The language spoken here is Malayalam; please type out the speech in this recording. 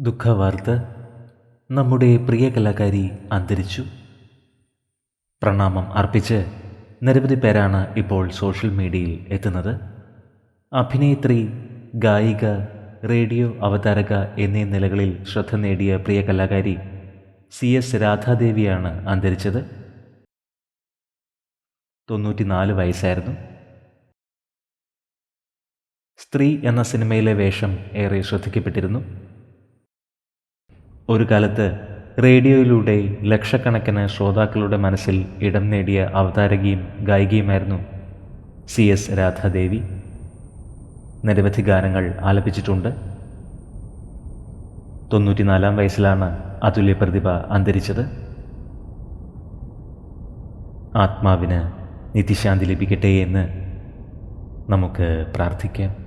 ദുഃഖവാർത്ത നമ്മുടെ പ്രിയ കലാകാരി അന്തരിച്ചു. പ്രണാമം അർപ്പിച്ച് നിരവധി പേരാണ് ഇപ്പോൾ സോഷ്യൽ മീഡിയയിൽ എത്തുന്നത്. അഭിനേത്രി ഗായിക റേഡിയോ അവതാരക എന്നീ നിലകളിൽ ശ്രദ്ധ നേടിയ പ്രിയ കലാകാരി സി എസ് രാധാദേവിയാണ് അന്തരിച്ചത്. തൊണ്ണൂറ്റിനാല് വയസ്സായിരുന്നു. സ്ത്രീ എന്ന സിനിമയിലെ വേഷം ഏറെ ശ്രദ്ധിക്കപ്പെട്ടിരുന്നു. ഒരു കാലത്ത് റേഡിയോയിലൂടെ ലക്ഷക്കണക്കിന് ശ്രോതാക്കളുടെ മനസ്സിൽ ഇടം നേടിയ അവതാരകയും ഗായികയുമായിരുന്നു സി എസ് രാധാദേവി. നിരവധി ഗാനങ്ങൾ ആലപിച്ചിട്ടുണ്ട്. തൊണ്ണൂറ്റിനാലാം വയസ്സിലാണ് അതുല്യ പ്രതിഭ അന്തരിച്ചത്. ആത്മാവിന് നിത്യശാന്തി ലഭിക്കട്ടെ എന്ന് നമുക്ക് പ്രാർത്ഥിക്കാം.